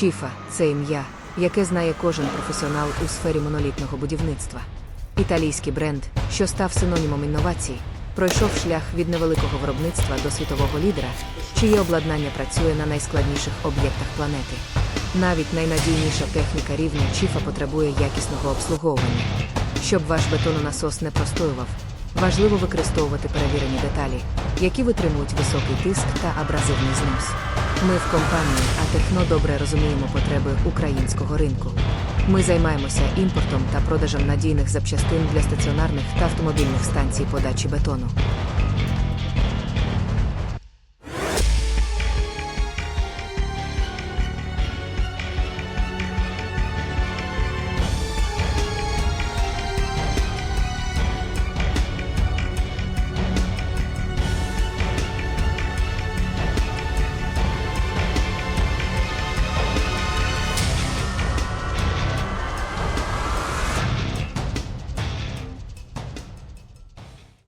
Чіфа це ім'я, яке знає кожен професіонал у сфері монолітного будівництва. Італійський бренд, що став синонімом інновацій, пройшов шлях від невеликого виробництва до світового лідера, чиє обладнання працює на найскладніших об'єктах планети. Навіть найнадійніша техніка рівня Чіфа потребує якісного обслуговування. Щоб ваш бетононасос не простоював, важливо використовувати перевірені деталі, які витримують високий тиск та абразивний знос. Ми в компанії Атехно добре розуміємо потреби українського ринку. Ми займаємося імпортом та продажем надійних запчастин для стаціонарних та автомобільних станцій подачі бетону.